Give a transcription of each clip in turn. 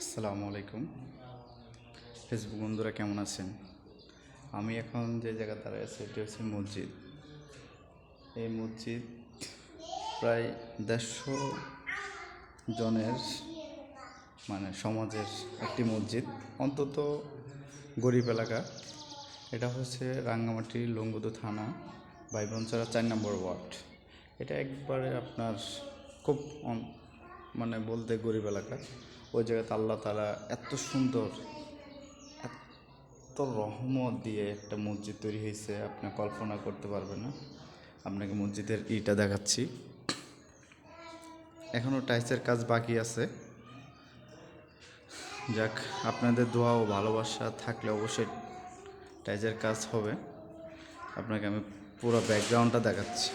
আসসালামু আলাইকুম। ফেসবুক বন্ধুরা কেমন আছেন? আমি এখন যে জায়গা দাঁড়ায় আছি, এটি হচ্ছে মসজিদ। এই মসজিদ প্রায় দেড়শো জনের মানে সমাজের একটি মসজিদ। অন্তত গরিব এলাকা। এটা হচ্ছে রাঙ্গামাটি লঙ্গুদু থানা বাইবনচরা চার নম্বর ওয়ার্ড। এটা একবারে আপনার খুব মানে বলতে গরিব এলাকা। ওই জায়গাতে আল্লাহ তালা এত সুন্দর, এত রহমত দিয়ে একটা মসজিদ তৈরি হয়েছে। আপনি কল্পনা করতে পারবেন না। আপনাকে মসজিদের ইটা দেখাচ্ছি। এখনও টাইসের কাজ বাকি আছে। যাক, আপনাদের দোয়া ও ভালোবাসা থাকলে অবশ্যই টাইজের কাজ হবে। আপনাকে আমি পুরো ব্যাকগ্রাউন্ডটা দেখাচ্ছি।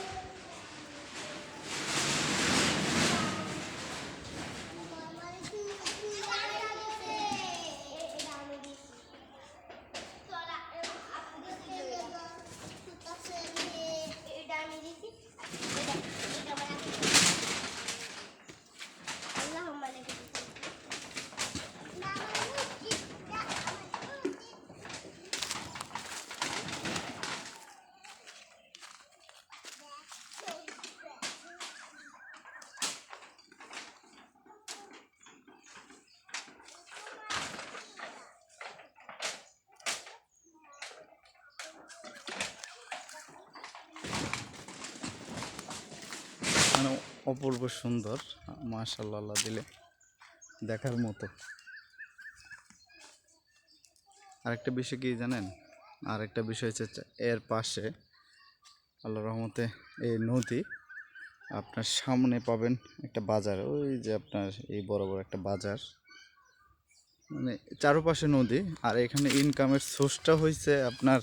মানে অপূর্ব সুন্দর মাশাল্লাহ দিলে দেখার মতো। আরেকটা বিষয় কি জানেন? আরেকটা বিষয় হচ্ছে এর পাশে আল্লাহ রহমতে এই নদী আপনার সামনে পাবেন একটা বাজার, ওই যে আপনার এই বড় বড় একটা বাজার। মানে চারপাশে নদী, আর এখানে ইনকামের সোর্সটা হয়েছে আপনার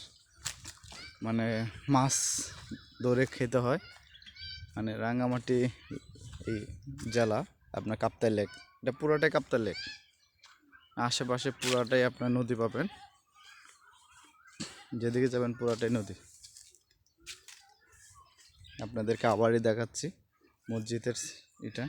মানে মাছ ধরে খেতে হয়। মানে রাঙামাটি এই জেলা, আপনার কাপ্তাই লেক। এটা পুরাটাই কাপ্তাই লেক। আশেপাশে পুরাটাই আপনার নদী পাবেন। যেদিকে যাবেন পুরাটাই নদী। আপনাদেরকে আবারই দেখাচ্ছি মসজিদের এটা